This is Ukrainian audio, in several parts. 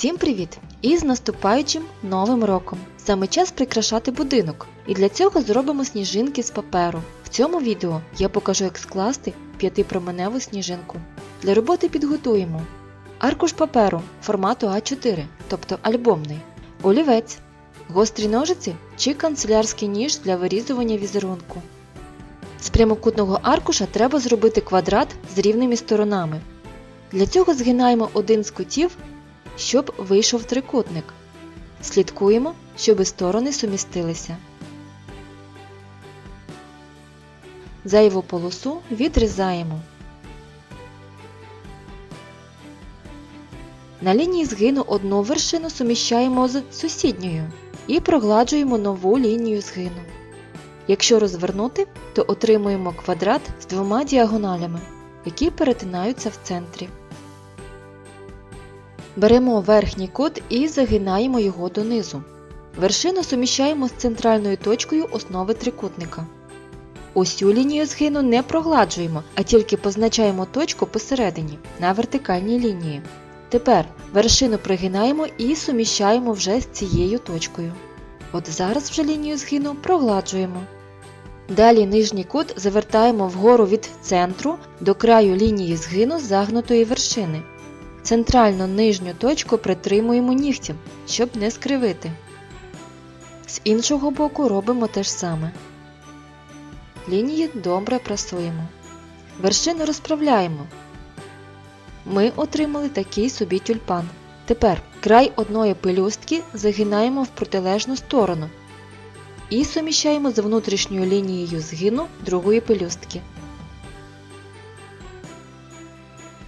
Всім привіт! І з наступаючим новим роком! Саме час прикрашати будинок. І для цього зробимо сніжинки з паперу. В цьому відео я покажу, як скласти п'ятипроменеву сніжинку. Для роботи підготуємо аркуш паперу формату А4, тобто альбомний, олівець, гострі ножиці чи канцелярський ніж для вирізування візерунку. З прямокутного аркуша треба зробити квадрат з рівними сторонами. Для цього згинаємо один з кутів, щоб вийшов трикутник. Слідкуємо, щоб сторони сумістилися. Зайву полосу відрізаємо. На лінії згину одну вершину суміщаємо з сусідньою і прогладжуємо нову лінію згину. Якщо розвернути, то отримуємо квадрат з двома діагоналями, які перетинаються в центрі. Беремо верхній кут і загинаємо його донизу. Вершину суміщаємо з центральною точкою основи трикутника. Усю лінію згину не прогладжуємо, а тільки позначаємо точку посередині на вертикальній лінії. Тепер вершину пригинаємо і суміщаємо вже з цією точкою. От зараз вже лінію згину прогладжуємо. Далі нижній кут завертаємо вгору від центру до краю лінії згину загнутої вершини. Центральну нижню точку притримуємо нігтем, щоб не скривити. З іншого боку робимо те ж саме. Лінії добре прасуємо. Вершину розправляємо. Ми отримали такий собі тюльпан. Тепер край одної пелюстки загинаємо в протилежну сторону і суміщаємо з внутрішньою лінією згину другої пелюстки.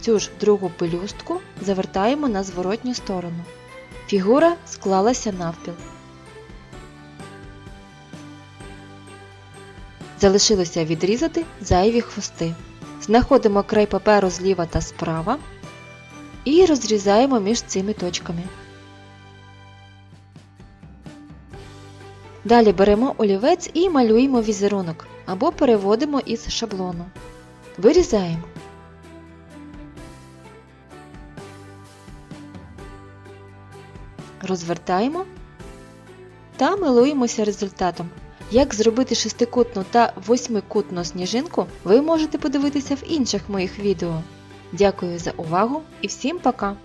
Цю ж другу пелюстку завертаємо на зворотню сторону. Фігура склалася навпіл. Залишилося відрізати зайві хвости. Знаходимо край паперу зліва та справа і розрізаємо між цими точками. Далі беремо олівець і малюємо візерунок або переводимо із шаблону. Вирізаємо. Розвертаємо та милуємося результатом. Як зробити шестикутну та восьмикутну сніжинку, ви можете подивитися в інших моїх відео. Дякую за увагу і всім пока!